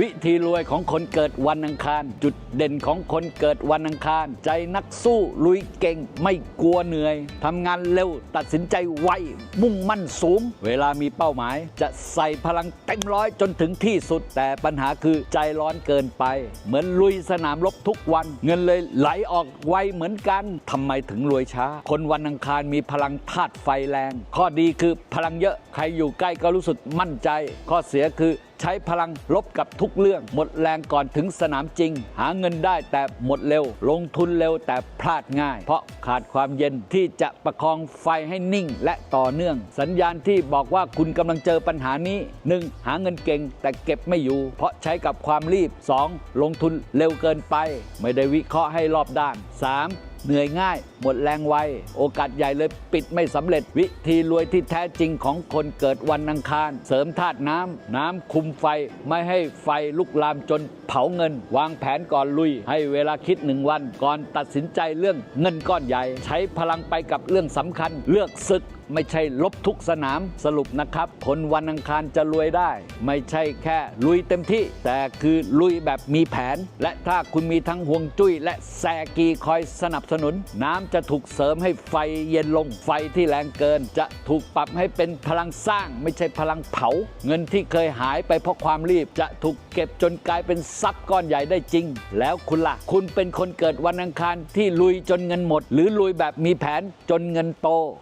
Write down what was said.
วิธีรวยของคนเกิดวันอังคาร จุดเด่นของคนเกิดวันอังคาร ใจนักสู้ลุยเก่ง ไม่กลัวเหนื่อยทำงานเร็วตัดสินใจไวมุ่งมั่นสูง เวลามีเป้าหมาย จะใส่พลังเต็มร้อยจนถึงที่สุด แต่ปัญหาคือใจร้อนเกินไป เหมือนลุยสนามรบทุกวัน เงินเลยไหลออกไวเหมือนกันทำไมถึงรวยช้า คนวันอังคารมีพลังธาตุไฟแรง ข้อดีคือพลังเยอะใครอยู่ใกล้ก็รู้สึกมั่นใจ ข้อเสียคือ ใช้พลังลบกับทุกเรื่อง หมดแรงก่อนถึงสนามจริง หาเงินได้แต่หมดเร็ว ลงทุนเร็วแต่พลาดง่าย เพราะขาดความเย็นที่จะประคองไฟให้นิ่งและต่อเนื่อง สัญญาณที่บอกว่าคุณกำลังเจอปัญหานี้ 1. หาเงินเก่งแต่เก็บไม่อยู่ เพราะใช้กับความรีบ 2. ลงทุนเร็วเกินไป ไม่ได้วิเคราะห์ให้รอบด้าน 3. เหนื่อยง่าย หมดแรงไว โอกาสใหญ่เลยปิดไม่สำเร็จวิธีรวยที่แท้จริงของคนเกิดวันอังคาร เสริมธาตุน้ำ น้ำคุมไฟ ไม่ให้ไฟลุกลามจนเผาเงิน วางแผนก่อนลุย ให้เวลาคิดหนึ่งวัน ก่อนตัดสินใจเรื่องเงินก้อนใหญ่ ใช้พลังไปกับเรื่องสำคัญ เลือกศึก ไม่ใช่ลบทุกสนามสรุปนะครับ คนวันอังคารจะรวยได้ ไม่ใช่แค่ลุยเต็มที่ แต่คือลุยแบบมีแผน และถ้าคุณมีทั้งห่วงจุ้ย และแซกีคอยสนับสนุน น้ำจะถูกเสริมให้ไฟเย็นลงไฟที่แรงเกิน จะถูกปรับให้เป็นพลังสร้าง ไม่ใช่พลังเผา เงินที่เคยหายไปเพราะความรีบ จะถูกเก็บจนกลายเป็นทรัพย์ก้อนใหญ่ได้จริง แล้วคุณล่ะ คุณเป็นคนเกิดวันอังคารที่ลุยจนเงินหมด หรือลุยแบบมีแผนจนเงินโต